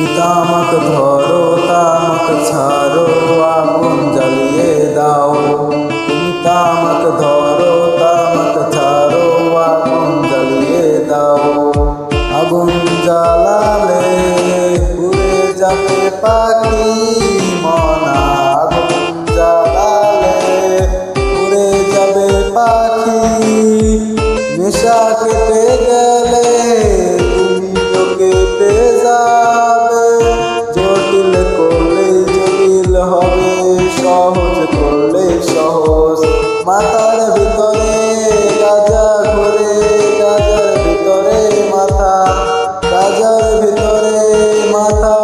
তুমি তামাক ধরো, তামাক ছাড়ো, আগুন জ্বালিয়ে দাও। তুমি তামাক ধরো, তামাক ছাড়ো, আগুন জ্বালিয়ে দাও। আগুন জ্বালালে পুড়ে যাবে পাখি। সহজ। মাথার ভিতরে ভিতরে মাথা ভিতরে মাথা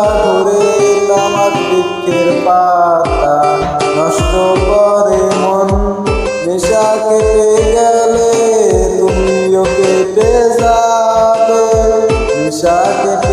তামাক বৃক্ষের পাতা। নষ্ট করে মন, নেশা কেটে গেলে তুমিও কেটে যাবে। নেশা কেটে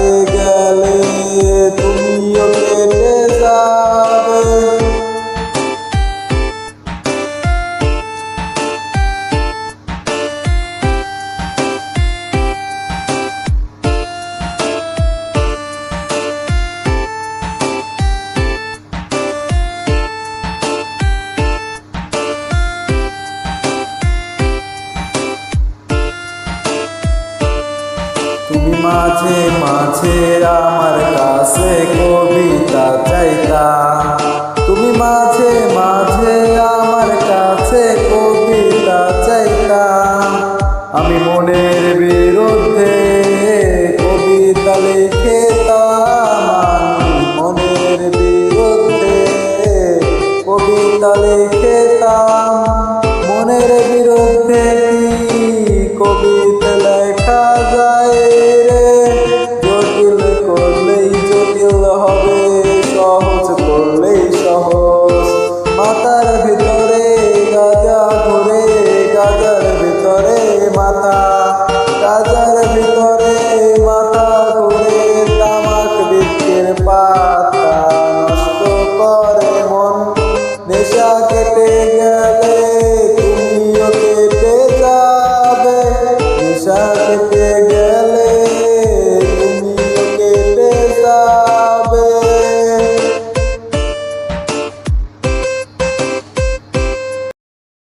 মাঝে মাঝে আমার কাছে কবিতা চাইতা। তুমি মাঝে মাঝে আমার কাছে কবিতা চাইতা। আমি মনের বিরুদ্ধে কবিতা লিখেতাম মনের বিরুদ্ধে কবিতা লিখেতাম মনের বিরুদ্ধে